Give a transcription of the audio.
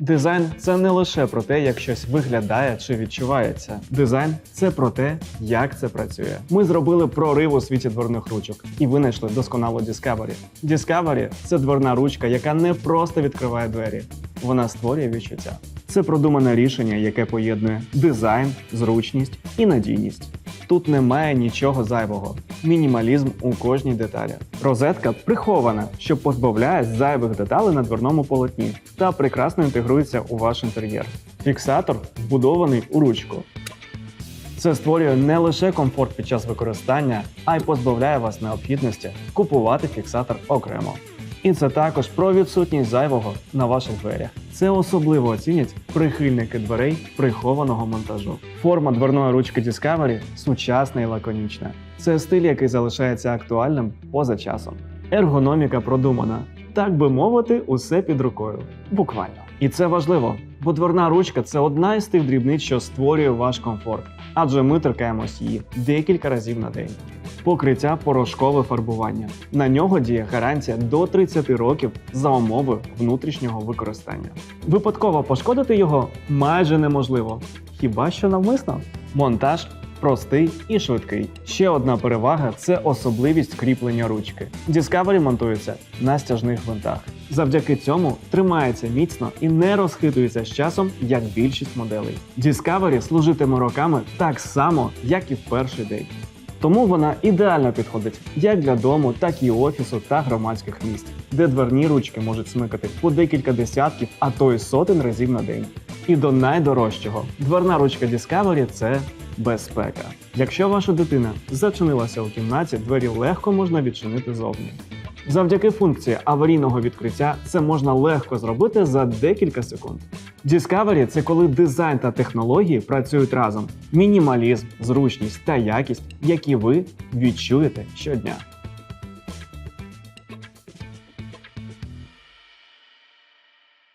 Дизайн це не лише про те, як щось виглядає чи відчувається. Дизайн це про те, як це працює. Ми зробили прорив у світі дверних ручок і винайшли досконалу Discovery. Discovery – це дверна ручка, яка не просто відкриває двері, вона створює відчуття. Це продумане рішення, яке поєднує дизайн, зручність і надійність. Тут немає нічого зайвого. Мінімалізм у кожній деталі. Розетка прихована, що позбавляє зайвих деталей на дверному полотні та прекрасно інтегрується у ваш інтер'єр. Фіксатор вбудований у ручку. Це створює не лише комфорт під час використання, а й позбавляє вас необхідності купувати фіксатор окремо. І це також про відсутність зайвого на ваших дверях. Це особливо оцінять прихильники дверей прихованого монтажу. Форма дверної ручки Discovery сучасна і лаконічна. Це стиль, який залишається актуальним поза часом. Ергономіка продумана, так би мовити, усе під рукою. Буквально. І це важливо, бо дверна ручка це одна із тих дрібниць, що створює ваш комфорт, адже ми торкаємось її декілька разів на день. Покриття порошкове фарбування. На нього діє гарантія до 30 років за умови внутрішнього використання. Випадково пошкодити його майже неможливо, хіба що навмисно. Монтаж простий і швидкий. Ще одна перевага це особливість кріплення ручки. Discovery монтується на стяжних гвинтах. Завдяки цьому тримається міцно і не розхитується з часом, як більшість моделей. Discovery служитиме роками так само, як і в перший день. Тому вона ідеально підходить як для дому, так і офісу та громадських місць, де дверні ручки можуть смикати по декілька десятків, а то й сотень разів на день. І до найдорожчого дверна ручка Discovery – це безпека. Якщо ваша дитина зачинилася у кімнаті, двері легко можна відчинити зовні. Завдяки функції аварійного відкриття це можна легко зробити за декілька секунд. Discovery – це коли дизайн та технології працюють разом. Мінімалізм, зручність та якість, які ви відчуєте щодня.